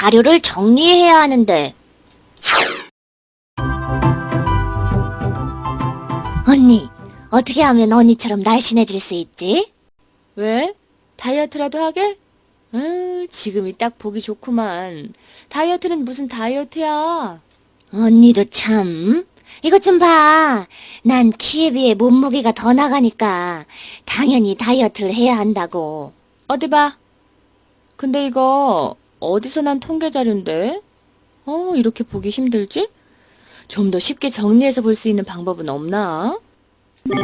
자료를 정리해야 하는데. 언니, 어떻게 하면 언니처럼 날씬해질 수 있지? 왜? 다이어트라도 하게? 음, 지금이 딱 보기 좋구만. 다이어트는 무슨 다이어트야? 언니도 참. 이것 좀 봐. 난 키에 비해 몸무게가 더 나가니까 당연히 다이어트를 해야 한다고. 어디 봐. 근데 이거 어디서 난 통계 자료인데? 어, 이렇게 보기 힘들지? 좀 더 쉽게 정리해서 볼 수 있는 방법은 없나? 부수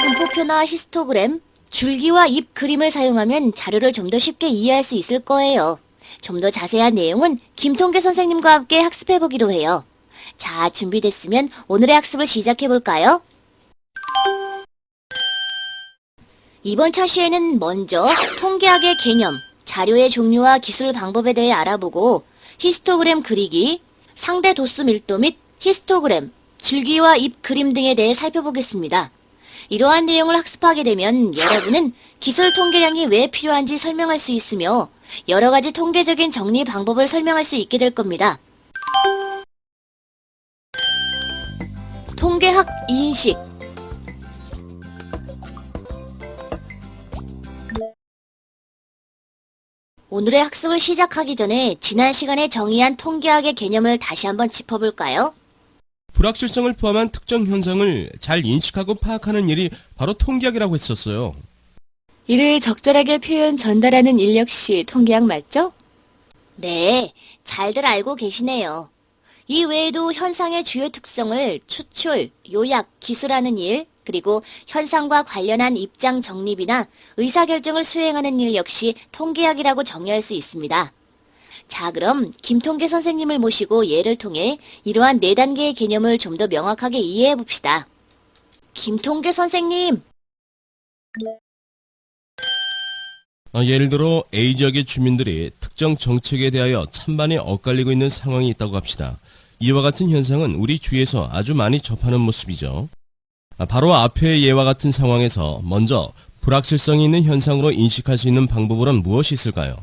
분포표나 히스토그램, 줄기와 잎 그림을 사용하면 자료를 좀 더 쉽게 이해할 수 있을 거예요. 좀 더 자세한 내용은 김통계 선생님과 함께 학습해 보기로 해요. 자, 준비됐으면 오늘의 학습을 시작해 볼까요? 이번 차시에는 먼저 통계학의 개념, 자료의 종류와 기술 방법에 대해 알아보고 히스토그램 그리기, 상대 도수 밀도 및 히스토그램, 줄기와 잎 그림 등에 대해 살펴보겠습니다. 이러한 내용을 학습하게 되면 여러분은 기술 통계량이 왜 필요한지 설명할 수 있으며 여러 가지 통계적인 정리 방법을 설명할 수 있게 될 겁니다. 통계학 인식 오늘의 학습을 시작하기 전에 지난 시간에 정의한 통계학의 개념을 다시 한번 짚어볼까요? 불확실성을 포함한 특정 현상을 잘 인식하고 파악하는 일이 바로 통계학이라고 했었어요. 이를 적절하게 표현 전달하는 일 역시 통계학 맞죠? 네, 잘들 알고 계시네요. 이 외에도 현상의 주요 특성을 추출, 요약, 기술하는 일, 그리고 현상과 관련한 입장 정립이나 의사결정을 수행하는 일 역시 통계학이라고 정의할 수 있습니다. 자, 그럼 김통계 선생님을 모시고 예를 통해 이러한 네 단계의 개념을 좀 더 명확하게 이해해 봅시다. 김통계 선생님, 아, 예를 들어 A 지역의 주민들이 특정 정책에 대하여 찬반이 엇갈리고 있는 상황이 있다고 합시다. 이와 같은 현상은 우리 주위에서 아주 많이 접하는 모습이죠. 아, 바로 앞의 예와 같은 상황에서 먼저 불확실성이 있는 현상으로 인식할 수 있는 방법으로는 무엇이 있을까요?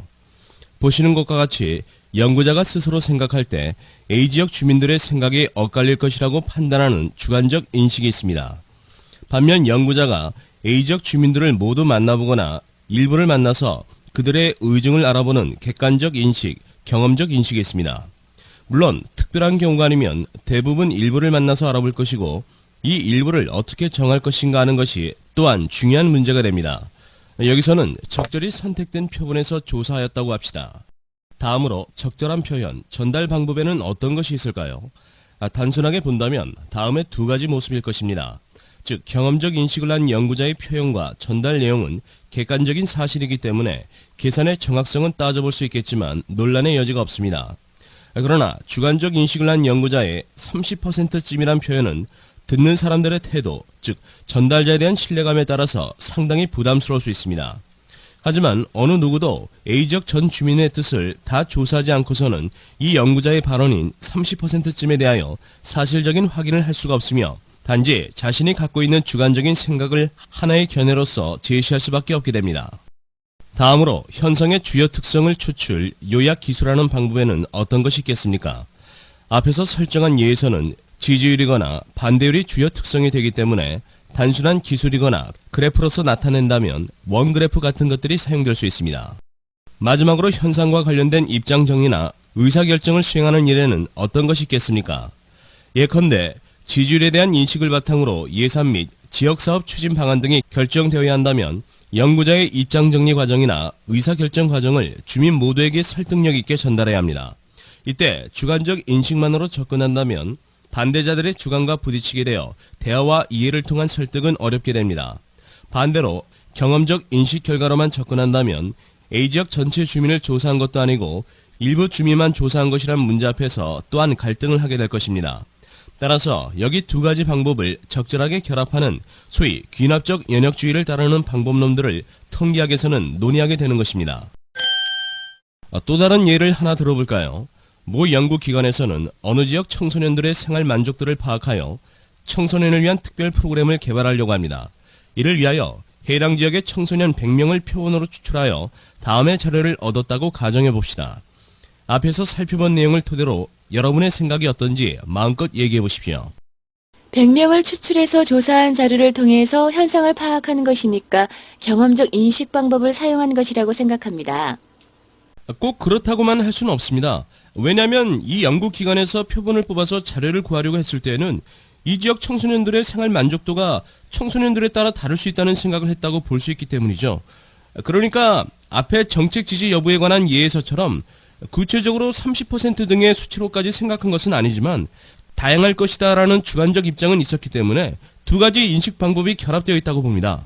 보시는 것과 같이 연구자가 스스로 생각할 때 A 지역 주민들의 생각이 엇갈릴 것이라고 판단하는 주관적 인식이 있습니다. 반면 연구자가 A 지역 주민들을 모두 만나보거나 일부를 만나서 그들의 의중을 알아보는 객관적 인식, 경험적 인식이 있습니다. 물론 특별한 경우가 아니면 대부분 일부를 만나서 알아볼 것이고 이 일부를 어떻게 정할 것인가 하는 것이 또한 중요한 문제가 됩니다. 여기서는 적절히 선택된 표본에서 조사하였다고 합시다. 다음으로 적절한 표현, 전달 방법에는 어떤 것이 있을까요? 아, 단순하게 본다면 다음의 두 가지 모습일 것입니다. 즉 경험적 인식을 한 연구자의 표현과 전달 내용은 객관적인 사실이기 때문에 계산의 정확성은 따져볼 수 있겠지만 논란의 여지가 없습니다. 그러나 주관적 인식을 한 연구자의 30%쯤이란 표현은 듣는 사람들의 태도, 즉 전달자에 대한 신뢰감에 따라서 상당히 부담스러울 수 있습니다. 하지만 어느 누구도 A지역 전 주민의 뜻을 다 조사하지 않고서는 이 연구자의 발언인 30%쯤에 대하여 사실적인 확인을 할 수가 없으며 단지 자신이 갖고 있는 주관적인 생각을 하나의 견해로서 제시할 수밖에 없게 됩니다. 다음으로 현상의 주요 특성을 추출, 요약 기술하는 방법에는 어떤 것이 있겠습니까? 앞에서 설정한 예에서는 지지율이거나 반대율이 주요 특성이 되기 때문에 단순한 기술이거나 그래프로서 나타낸다면 원그래프 같은 것들이 사용될 수 있습니다. 마지막으로 현상과 관련된 입장 정리나 의사결정을 수행하는 일에는 어떤 것이 있겠습니까? 예컨대 지지율에 대한 인식을 바탕으로 예산 및 지역사업 추진 방안 등이 결정되어야 한다면 연구자의 입장 정리 과정이나 의사결정 과정을 주민 모두에게 설득력 있게 전달해야 합니다. 이때 주관적 인식만으로 접근한다면 반대자들의 주관과 부딪히게 되어 대화와 이해를 통한 설득은 어렵게 됩니다. 반대로 경험적 인식 결과로만 접근한다면 A지역 전체 주민을 조사한 것도 아니고 일부 주민만 조사한 것이란 문제 앞에서 또한 갈등을 하게 될 것입니다. 따라서 여기 두 가지 방법을 적절하게 결합하는 소위 귀납적 연역주의를 따르는 방법론들을 통계학에서는 논의하게 되는 것입니다. 아, 또 다른 예를 하나 들어볼까요? 모 연구기관에서는 어느 지역 청소년들의 생활 만족도를 파악하여 청소년을 위한 특별 프로그램을 개발하려고 합니다. 이를 위하여 해당 지역의 청소년 100명을 표본으로 추출하여 다음의 자료를 얻었다고 가정해 봅시다. 앞에서 살펴본 내용을 토대로 여러분의 생각이 어떤지 마음껏 얘기해 보십시오. 100명을 추출해서 조사한 자료를 통해서 현상을 파악하는 것이니까 경험적 인식 방법을 사용한 것이라고 생각합니다. 꼭 그렇다고만 할 수는 없습니다. 왜냐하면 이 연구기관에서 표본을 뽑아서 자료를 구하려고 했을 때에는 이 지역 청소년들의 생활 만족도가 청소년들에 따라 다를 수 있다는 생각을 했다고 볼 수 있기 때문이죠. 그러니까 앞에 정책 지지 여부에 관한 예에서처럼 구체적으로 30% 등의 수치로까지 생각한 것은 아니지만 다양할 것이다라는 주관적 입장은 있었기 때문에 두 가지 인식 방법이 결합되어 있다고 봅니다.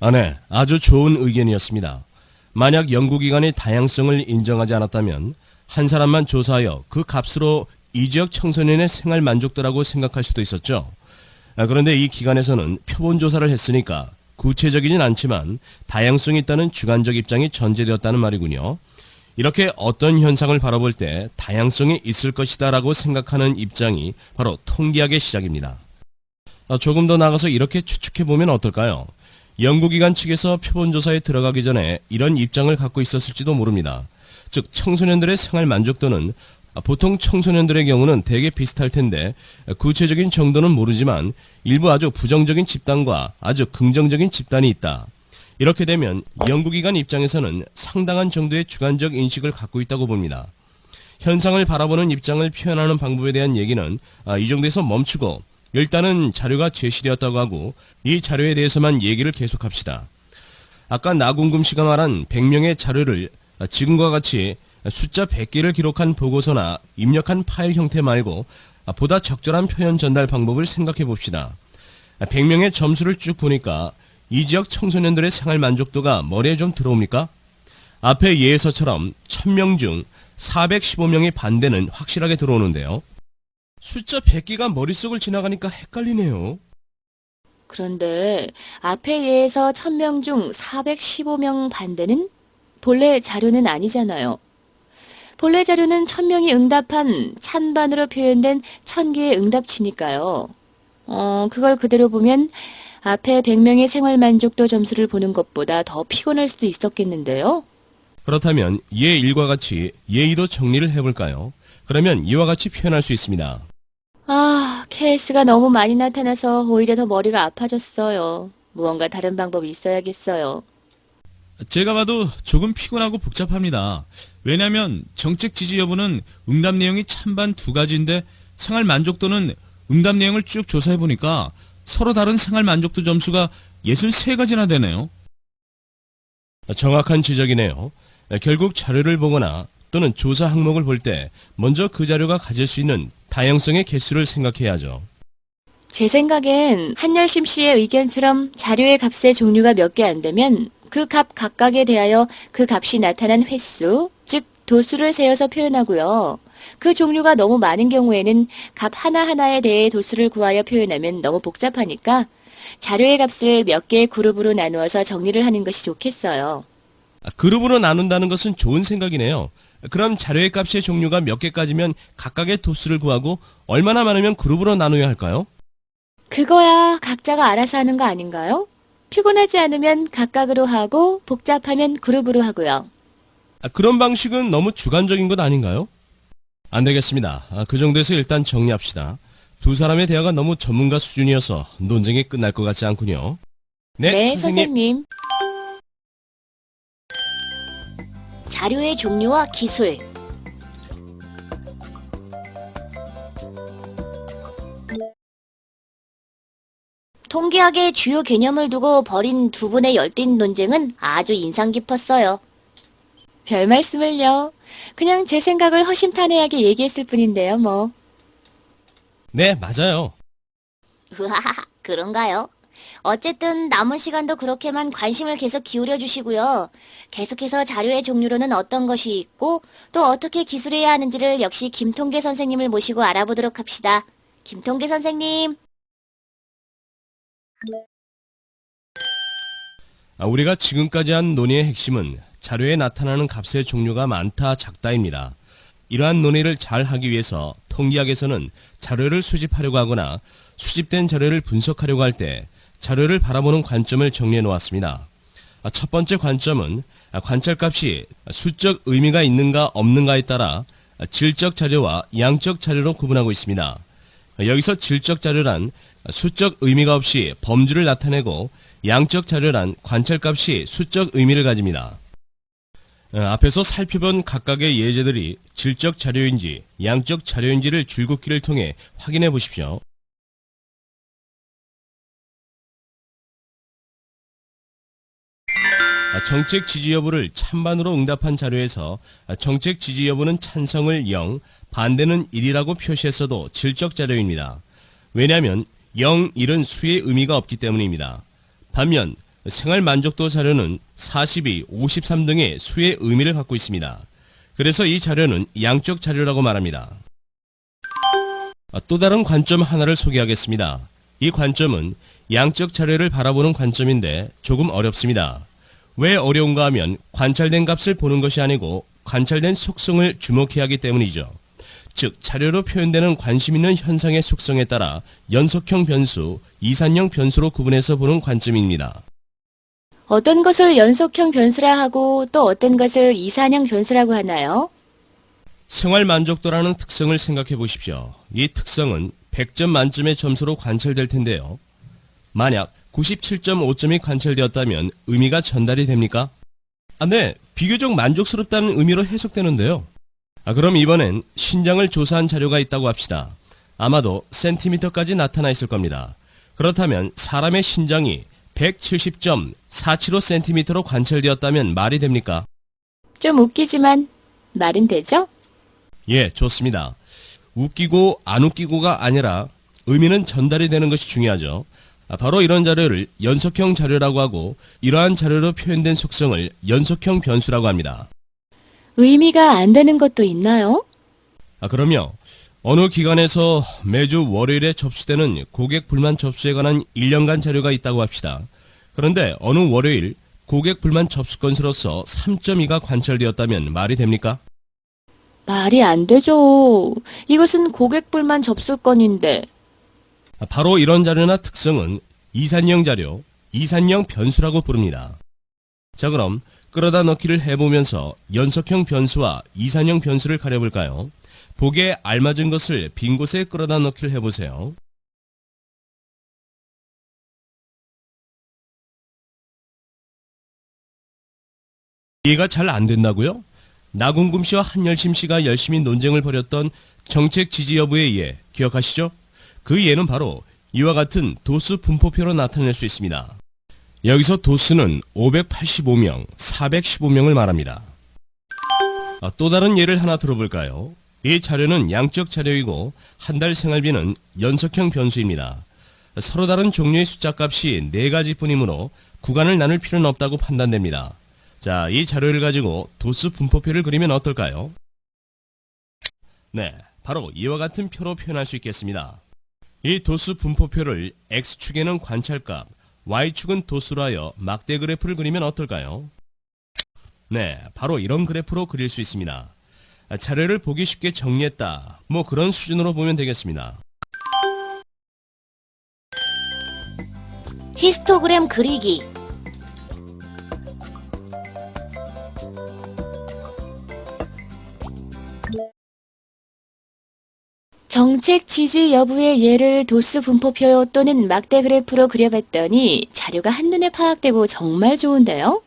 아, 네. 아주 좋은 의견이었습니다. 만약 연구기관의 다양성을 인정하지 않았다면 한 사람만 조사하여 그 값으로 이 지역 청소년의 생활 만족도라고 생각할 수도 있었죠. 아, 그런데 이 기관에서는 표본 조사를 했으니까 구체적이진 않지만 다양성이 있다는 주관적 입장이 전제되었다는 말이군요. 이렇게 어떤 현상을 바라볼 때 다양성이 있을 것이다라고 생각하는 입장이 바로 통계학의 시작입니다. 아, 조금 더 나가서 이렇게 추측해 보면 어떨까요? 연구기관 측에서 표본조사에 들어가기 전에 이런 입장을 갖고 있었을지도 모릅니다. 즉, 청소년들의 생활 만족도는 보통 청소년들의 경우는 대개 비슷할 텐데 구체적인 정도는 모르지만 일부 아주 부정적인 집단과 아주 긍정적인 집단이 있다. 이렇게 되면 연구기관 입장에서는 상당한 정도의 주관적 인식을 갖고 있다고 봅니다. 현상을 바라보는 입장을 표현하는 방법에 대한 얘기는 아, 이 정도에서 멈추고 일단은 자료가 제시되었다고 하고 이 자료에 대해서만 얘기를 계속합시다. 아까 나궁금 씨가 말한 100명의 자료를 아, 지금과 같이 숫자 100개를 기록한 보고서나 입력한 파일 형태 말고 아, 보다 적절한 표현 전달 방법을 생각해 봅시다. 100명의 점수를 쭉 보니까 이 지역 청소년들의 생활 만족도가 머리에 좀 들어옵니까? 앞의 예에서처럼 1000명 중 415명의 반대는 확실하게 들어오는데요. 숫자 100개가 머릿속을 지나가니까 헷갈리네요. 그런데 앞의 예에서 1000명 중 415명 반대는 본래 자료는 아니잖아요. 본래 자료는 1000명이 응답한 찬반으로 표현된 1000개의 응답치니까요. 어, 그걸 그대로 보면 앞에 100명의 생활 만족도 점수를 보는 것보다 더 피곤할 수도 있었겠는데요. 그렇다면 예 1과 같이 예 2도 정리를 해볼까요? 그러면 이와 같이 표현할 수 있습니다. 아, 케이스가 너무 많이 나타나서 오히려 더 머리가 아파졌어요. 무언가 다른 방법이 있어야겠어요. 제가 봐도 조금 피곤하고 복잡합니다. 왜냐하면 정책 지지 여부는 응답 내용이 찬반 두 가지인데 생활 만족도는 응답 내용을 쭉 조사해 보니까 서로 다른 생활 만족도 점수가 63가지나 되네요. 정확한 지적이네요. 결국 자료를 보거나 또는 조사 항목을 볼 때 먼저 그 자료가 가질 수 있는 다양성의 개수를 생각해야죠. 제 생각엔 한열심 씨의 의견처럼 자료의 값의 종류가 몇 개 안 되면 그 값 각각에 대하여 그 값이 나타난 횟수, 즉 도수를 세어서 표현하고요. 그 종류가 너무 많은 경우에는 값 하나하나에 대해 도수를 구하여 표현하면 너무 복잡하니까 자료의 값을 몇 개의 그룹으로 나누어서 정리를 하는 것이 좋겠어요. 아, 그룹으로 나눈다는 것은 좋은 생각이네요. 그럼 자료의 값의 종류가 몇 개까지면 각각의 도수를 구하고 얼마나 많으면 그룹으로 나눠야 할까요? 그거야 각자가 알아서 하는 거 아닌가요? 피곤하지 않으면 각각으로 하고 복잡하면 그룹으로 하고요. 아, 그런 방식은 너무 주관적인 것 아닌가요? 안 되겠습니다. 아, 그 정도에서 일단 정리합시다. 두 사람의 대화가 너무 전문가 수준이어서 논쟁이 끝날 것 같지 않군요. 네, 선생님. 자료의 종류와 기술. 통계학의 주요 개념을 두고 벌인 두 분의 열띤 논쟁은 아주 인상 깊었어요. 별 말씀을요. 그냥 제 생각을 허심탄회하게 얘기했을 뿐인데요, 뭐. 네, 맞아요. 으하하, 그런가요? 어쨌든 남은 시간도 그렇게만 관심을 계속 기울여 주시고요. 계속해서 자료의 종류로는 어떤 것이 있고 또 어떻게 기술해야 하는지를 역시 김통계 선생님을 모시고 알아보도록 합시다. 김통계 선생님. 아, 우리가 지금까지 한 논의의 핵심은 자료에 나타나는 값의 종류가 많다 작다입니다. 이러한 논의를 잘 하기 위해서 통계학에서는 자료를 수집하려고 하거나 수집된 자료를 분석하려고 할 때 자료를 바라보는 관점을 정리해 놓았습니다. 아, 첫 번째 관점은 아, 관찰값이 수적 의미가 있는가 없는가에 따라 아, 질적 자료와 양적 자료로 구분하고 있습니다. 아, 여기서 질적 자료란 수적 의미가 없이 범주를 나타내고 양적 자료란 관찰값이 수적 의미를 가집니다. 어, 앞에서 살펴본 각각의 예제들이 질적 자료인지 양적 자료인지를 줄긋기를 통해 확인해 보십시오. 정책 지지 여부를 찬반으로 응답한 자료에서 아, 정책 지지 여부는 찬성을 0, 반대는 1이라고 표시했어도 질적 자료입니다. 왜냐하면 0, 1은 수의 의미가 없기 때문입니다. 반면 생활 만족도 자료는 42, 53 등의 수의 의미를 갖고 있습니다. 그래서 이 자료는 양적 자료라고 말합니다. 아, 또 다른 관점 하나를 소개하겠습니다. 이 관점은 양적 자료를 바라보는 관점인데 조금 어렵습니다. 왜 어려운가 하면 관찰된 값을 보는 것이 아니고 관찰된 속성을 주목해야 하기 때문이죠. 즉 자료로 표현되는 관심 있는 현상의 속성에 따라 연속형 변수, 이산형 변수로 구분해서 보는 관점입니다. 어떤 것을 연속형 변수라 하고 또 어떤 것을 이산형 변수라고 하나요? 생활 만족도라는 특성을 생각해 보십시오. 이 특성은 100점 만점의 점수로 관찰될 텐데요. 만약 97.5점이 관찰되었다면 의미가 전달이 됩니까? 아, 네. 비교적 만족스럽다는 의미로 해석되는데요. 아, 그럼 이번엔 신장을 조사한 자료가 있다고 합시다. 아마도 센티미터까지 나타나 있을 겁니다. 그렇다면 사람의 신장이 170.475cm로 관찰되었다면 말이 됩니까? 좀 웃기지만 말은 되죠? 예, 좋습니다. 웃기고 안 웃기고가 아니라 의미는 전달이 되는 것이 중요하죠. 아, 바로 이런 자료를 연속형 자료라고 하고 이러한 자료로 표현된 속성을 연속형 변수라고 합니다. 의미가 안 되는 것도 있나요? 아, 그럼요. 어느 기관에서 매주 월요일에 접수되는 고객 불만 접수에 관한 1년간 자료가 있다고 합시다. 그런데 어느 월요일 고객 불만 접수 건수로서 3.2가 관찰되었다면 말이 됩니까? 말이 안 되죠. 이것은 고객 불만 접수 건인데 아, 바로 이런 자료나 특성은 이산형 자료, 이산형 변수라고 부릅니다. 자 그럼 끌어다 넣기를 해보면서 연속형 변수와 이산형 변수를 가려볼까요? 보기에 알맞은 것을 빈 곳에 끌어다 넣기를 해보세요. 이해가 잘 안 된다고요? 나궁금 씨와 한열심 씨가 열심히 논쟁을 벌였던 정책 지지 여부에 의해 기억하시죠? 그 예는 바로 이와 같은 도수 분포표로 나타낼 수 있습니다. 여기서 도수는 585명, 415명을 말합니다. 아, 또 다른 예를 하나 들어볼까요? 이 자료는 양적 자료이고 한 달 생활비는 연속형 변수입니다. 서로 다른 종류의 숫자 값이 네 가지 뿐이므로 구간을 나눌 필요는 없다고 판단됩니다. 자, 이 자료를 가지고 도수 분포표를 그리면 어떨까요? 네, 바로 이와 같은 표로 표현할 수 있겠습니다. 이 도수 분포표를 X축에는 관찰값, Y축은 도수로 하여 막대 그래프를 그리면 어떨까요? 네, 바로 이런 그래프로 그릴 수 있습니다. 아, 자료를 보기 쉽게 정리했다. 뭐 그런 수준으로 보면 되겠습니다. 히스토그램 그리기. 정책 지지 여부의 예를 도수 분포표 또는 막대 그래프로 그려봤더니 자료가 한눈에 파악되고 정말 좋은데요?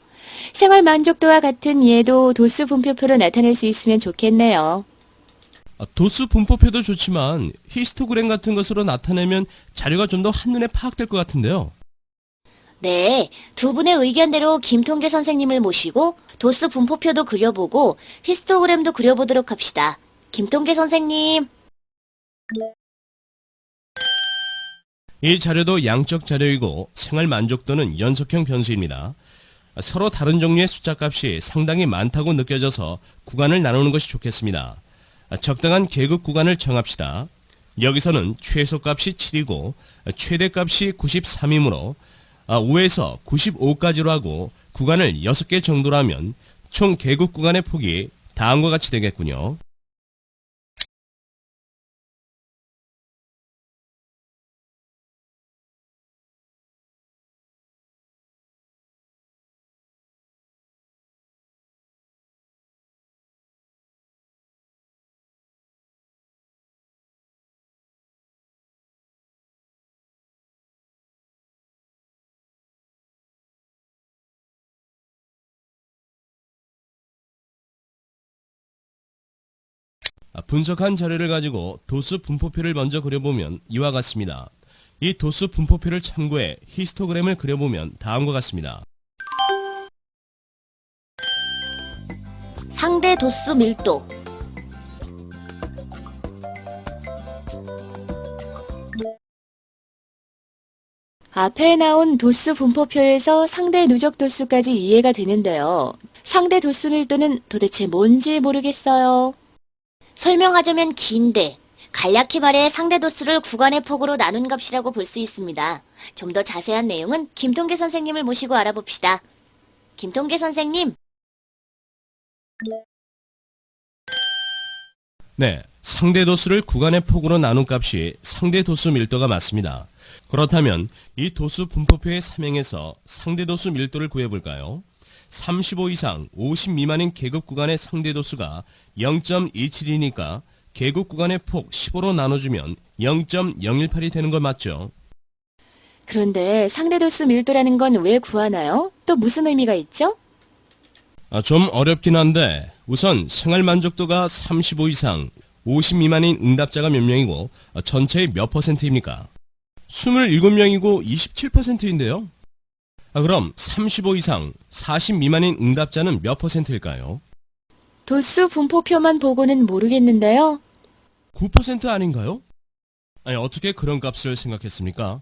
생활 만족도와 같은 예도 도수 분포표로 나타낼 수 있으면 좋겠네요. 아, 도수 분포표도 좋지만 히스토그램 같은 것으로 나타내면 자료가 좀 더 한눈에 파악될 것 같은데요. 네, 두 분의 의견대로 김통계 선생님을 모시고 도수 분포표도 그려보고 히스토그램도 그려보도록 합시다. 김통계 선생님. 이 자료도 양적 자료이고 생활 만족도는 연속형 변수입니다. 서로 다른 종류의 숫자 값이 상당히 많다고 느껴져서 구간을 나누는 것이 좋겠습니다. 적당한 계급 구간을 정합시다. 여기서는 최소값이 7이고 최대값이 93이므로 5에서 95까지로 하고 구간을 6개 정도로 하면 총 계급 구간의 폭이 다음과 같이 되겠군요. 분석한 자료를 가지고 도수 분포표를 먼저 그려보면 이와 같습니다. 이 도수 분포표를 참고해 히스토그램을 그려보면 다음과 같습니다. 상대 도수 밀도. 앞에 나온 도수 분포표에서 상대 누적 도수까지 이해가 되는데요. 상대 도수 밀도는 도대체 뭔지 모르겠어요. 설명하자면 긴데 간략히 말해 상대 도수를 구간의 폭으로 나눈 값이라고 볼 수 있습니다. 좀 더 자세한 내용은 김통계 선생님을 모시고 알아봅시다. 김통계 선생님, 네, 상대 도수를 구간의 폭으로 나눈 값이 상대 도수 밀도가 맞습니다. 그렇다면 이 도수 분포표의 삼행에서 상대 도수 밀도를 구해볼까요? 35 이상 50 미만인 계급 구간의 상대 도수가 0.27이니까 계급 구간의 폭 15로 나눠주면 0.018이 되는 거 맞죠? 그런데 상대 도수 밀도라는 건 왜 구하나요? 또 무슨 의미가 있죠? 아, 좀 어렵긴 한데 우선 생활 만족도가 35 이상 50 미만인 응답자가 몇 명이고 아, 전체의 몇 퍼센트입니까? 27명이고 27%인데요. 아, 그럼 35 이상 40 미만인 응답자는 몇 퍼센트일까요? 도수 분포표만 보고는 모르겠는데요. 9% 아닌가요? 아니 어떻게 그런 값을 생각했습니까?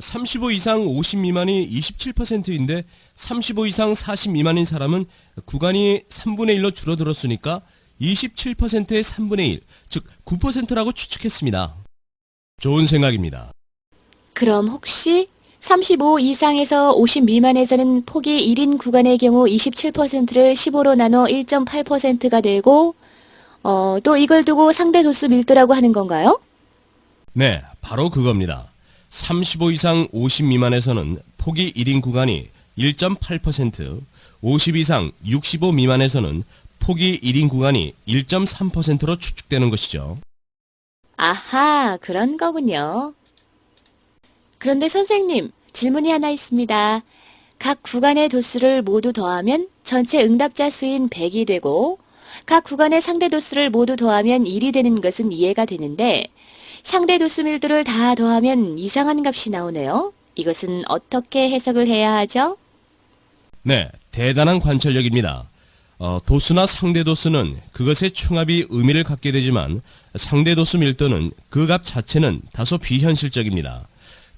35 이상 50 미만이 27%인데 35 이상 40 미만인 사람은 구간이 3분의 1로 줄어들었으니까 27%의 3분의 1, 즉 9%라고 추측했습니다. 좋은 생각입니다. 그럼 혹시 35 이상에서 50 미만에서는 폭이 1인 구간의 경우 27%를 15로 나눠 1.8%가 되고 어, 또 이걸 두고 상대 도수 밀도라고 하는 건가요? 네, 바로 그겁니다. 35 이상 50 미만에서는 폭이 1인 구간이 1.8%, 50 이상 65 미만에서는 폭이 1인 구간이 1.3%로 추측되는 것이죠. 아하, 그런 거군요. 그런데 선생님, 질문이 하나 있습니다. 각 구간의 도수를 모두 더하면 전체 응답자 수인 100이 되고, 각 구간의 상대 도수를 모두 더하면 1이 되는 것은 이해가 되는데, 상대 도수 밀도를 다 더하면 이상한 값이 나오네요. 이것은 어떻게 해석을 해야 하죠? 네, 대단한 관찰력입니다. 어, 도수나 상대 도수는 그것의 총합이 의미를 갖게 되지만 상대 도수 밀도는 그 값 자체는 다소 비현실적입니다.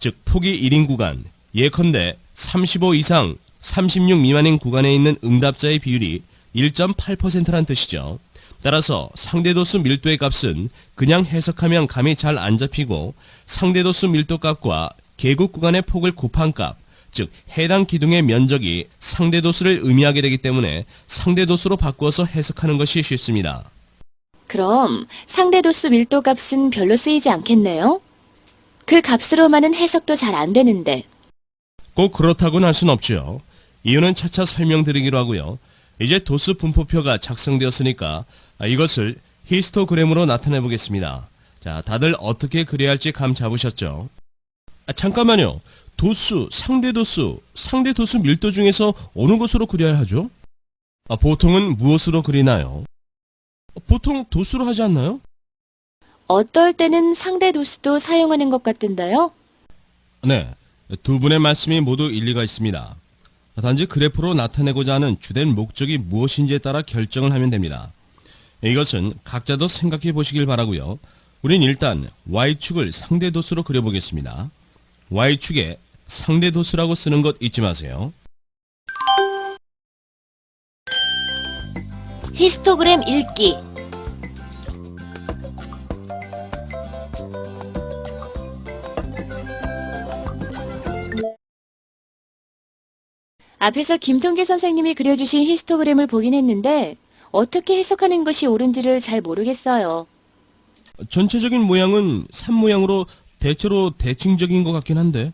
즉 폭이 1인 구간, 예컨대 35 이상 36 미만인 구간에 있는 응답자의 비율이 1.8%란 뜻이죠. 따라서 상대도수 밀도의 값은 그냥 해석하면 감이 잘 안 잡히고 상대도수 밀도 값과 계급 구간의 폭을 곱한 값, 즉 해당 기둥의 면적이 상대도수를 의미하게 되기 때문에 상대도수로 바꾸어서 해석하는 것이 쉽습니다. 그럼 상대 도수 밀도 값은 별로 쓰이지 않겠네요? 그 값으로만은 해석도 잘 안 되는데. 꼭 그렇다고는 할 순 없죠. 이유는 차차 설명드리기로 하고요. 이제 도수 분포표가 작성되었으니까 아, 이것을 히스토그램으로 나타내 보겠습니다. 자, 다들 어떻게 그려야 할지 감 잡으셨죠? 아, 잠깐만요. 도수, 상대 도수, 상대 도수 밀도 중에서 어느 것으로 그려야 하죠? 아, 보통은 무엇으로 그리나요? 어, 보통 도수로 하지 않나요? 어떨 때는 상대 도수도 사용하는 것 같던데요? 네, 두 분의 말씀이 모두 일리가 있습니다. 단지 그래프로 나타내고자 하는 주된 목적이 무엇인지에 따라 결정을 하면 됩니다. 이것은 각자도 생각해 보시길 바라고요. 우린 일단 y축을 상대 도수로 그려보겠습니다. y축에 상대 도수라고 쓰는 것 잊지 마세요. 히스토그램 읽기. 앞에서 김통계 선생님이 그려주신 히스토그램을 보긴 했는데 어떻게 해석하는 것이 옳은지를 잘 모르겠어요. 전체적인 모양은 산 모양으로 대체로 대칭적인 것 같긴 한데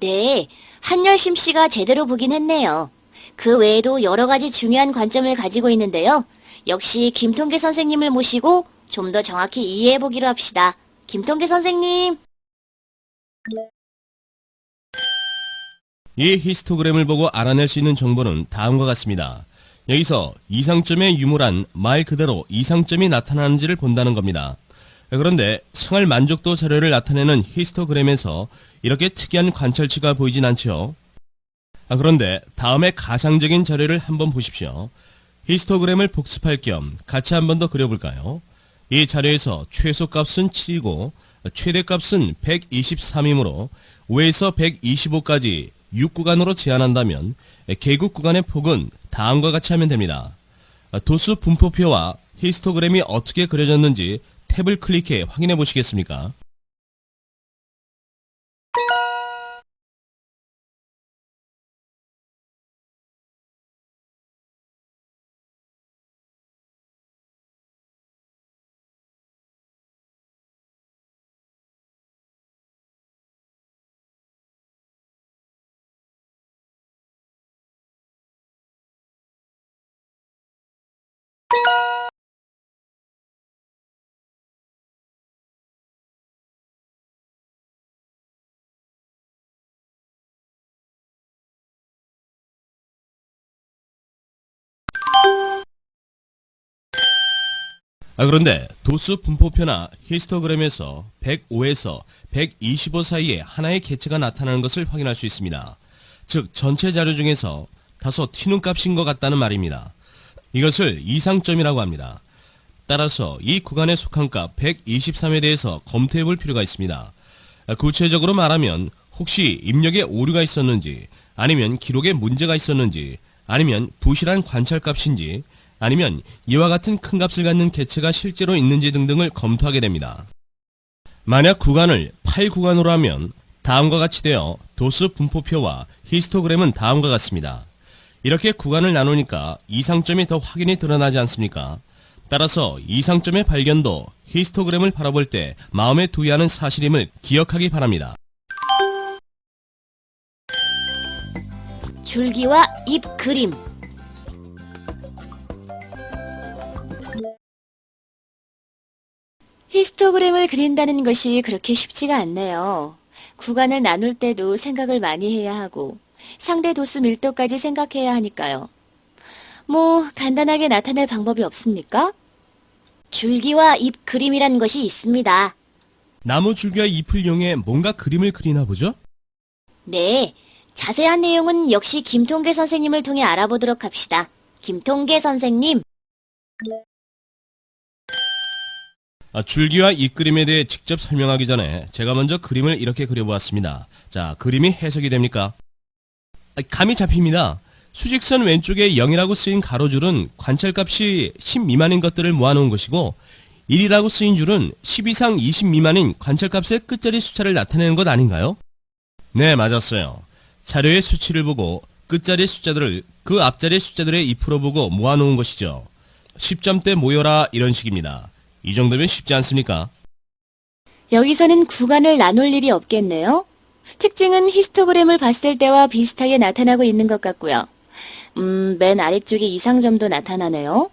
네, 한열심 씨가 제대로 보긴 했네요. 그 외에도 여러 가지 중요한 관점을 가지고 있는데요. 역시 김통계 선생님을 모시고 좀 더 정확히 이해해 보기로 합시다. 김통계 선생님. 이 히스토그램을 보고 알아낼 수 있는 정보는 다음과 같습니다. 여기서 이상점의 유무란 말 그대로 이상점이 나타나는지를 본다는 겁니다. 그런데 생활 만족도 자료를 나타내는 히스토그램에서 이렇게 특이한 관찰치가 보이진 않죠. 아, 그런데 다음에 가상적인 자료를 한번 보십시오. 히스토그램을 복습할 겸 같이 한번 더 그려볼까요? 이 자료에서 최소값은 7이고 최대값은 123이므로 5에서 125까지 6구간으로 제한한다면 계급 구간의 폭은 다음과 같이 하면 됩니다. 도수 분포표와 히스토그램이 어떻게 그려졌는지 탭을 클릭해 확인해 보시겠습니까? 아, 그런데 도수 분포표나 히스토그램에서 105에서 125 사이에 하나의 개체가 나타나는 것을 확인할 수 있습니다. 즉 전체 자료 중에서 다소 튀는 값인 것 같다는 말입니다. 이것을 이상점이라고 합니다. 따라서 이 구간에 속한 값 123에 대해서 검토해 볼 필요가 있습니다. 아, 구체적으로 말하면 혹시 입력에 오류가 있었는지 아니면 기록에 문제가 있었는지 아니면 부실한 관찰값인지 아니면 이와 같은 큰 값을 갖는 개체가 실제로 있는지 등등을 검토하게 됩니다. 만약 구간을 8구간으로 하면 다음과 같이 되어 도수 분포표와 히스토그램은 다음과 같습니다. 이렇게 구간을 나누니까 이상점이 더 확인이 드러나지 않습니까? 따라서 이상점의 발견도 히스토그램을 바라볼 때 마음에 두어야 하는 사실임을 기억하기 바랍니다. 줄기와 잎 그림. 히스토그램을 그린다는 것이 그렇게 쉽지가 않네요. 구간을 나눌 때도 생각을 많이 해야 하고 상대 도수 밀도까지 생각해야 하니까요. 뭐 간단하게 나타낼 방법이 없습니까? 줄기와 잎 그림이라는 것이 있습니다. 나무 줄기와 잎을 이용해 뭔가 그림을 그리나 보죠? 네. 자세한 내용은 역시 김통계 선생님을 통해 알아보도록 합시다. 김통계 선생님. 아, 줄기와 잎 그림에 대해 직접 설명하기 전에 제가 먼저 그림을 이렇게 그려보았습니다. 자, 그림이 해석이 됩니까? 아, 감이 잡힙니다. 수직선 왼쪽에 0이라고 쓰인 가로줄은 관찰값이 10 미만인 것들을 모아놓은 것이고 1이라고 쓰인 줄은 10 이상 20 미만인 관찰값의 끝자리 숫자를 나타내는 것 아닌가요? 네, 맞았어요. 자료의 수치를 보고 끝자리 숫자들을 그 앞자리 숫자들의 잎으로 보고 모아놓은 것이죠. 10점대 모여라 이런 식입니다. 이 정도면 쉽지 않습니까? 여기서는 구간을 나눌 일이 없겠네요. 특징은 히스토그램을 봤을 때와 비슷하게 나타나고 있는 것 같고요. 음, 맨 아래쪽에 이상점도 나타나네요.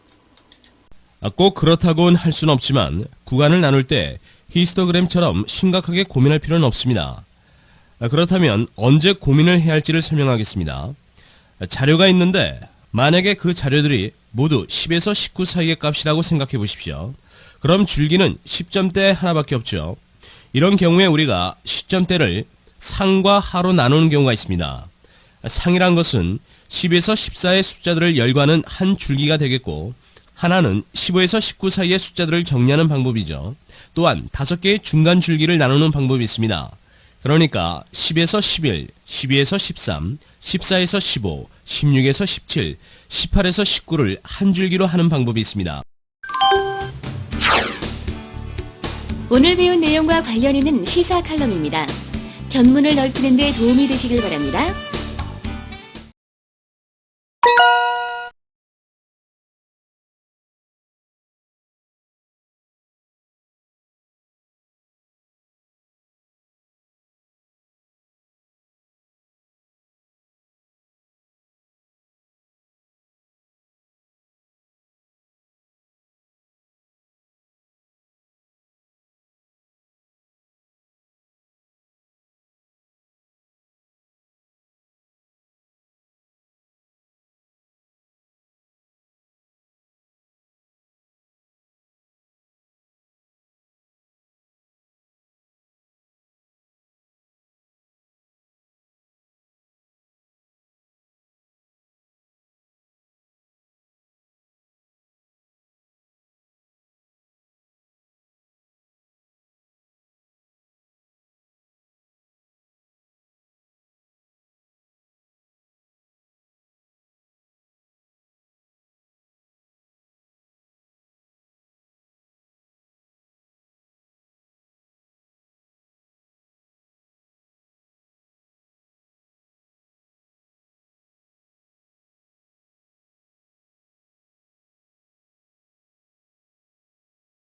아, 꼭 그렇다고는 할 수는 없지만 구간을 나눌 때 히스토그램처럼 심각하게 고민할 필요는 없습니다. 아, 그렇다면 언제 고민을 해야 할지를 설명하겠습니다. 아, 자료가 있는데 만약에 그 자료들이 모두 10에서 19 사이의 값이라고 생각해 보십시오. 그럼 줄기는 10점대 하나밖에 없죠. 이런 경우에 우리가 시점대를 상과 하로 나누는 경우가 있습니다. 상이란 것은 10에서 14의 숫자들을 열거하는 한 줄기가 되겠고 하나는 15에서 19 사이의 숫자들을 정리하는 방법이죠. 또한 5개의 중간 줄기를 나누는 방법이 있습니다. 그러니까 10에서 11, 12에서 13, 14에서 15, 16에서 17, 18에서 19를 한 줄기로 하는 방법이 있습니다. 오늘 배운 내용과 관련 있는 시사 칼럼입니다. 견문을 넓히는 데 도움이 되시길 바랍니다.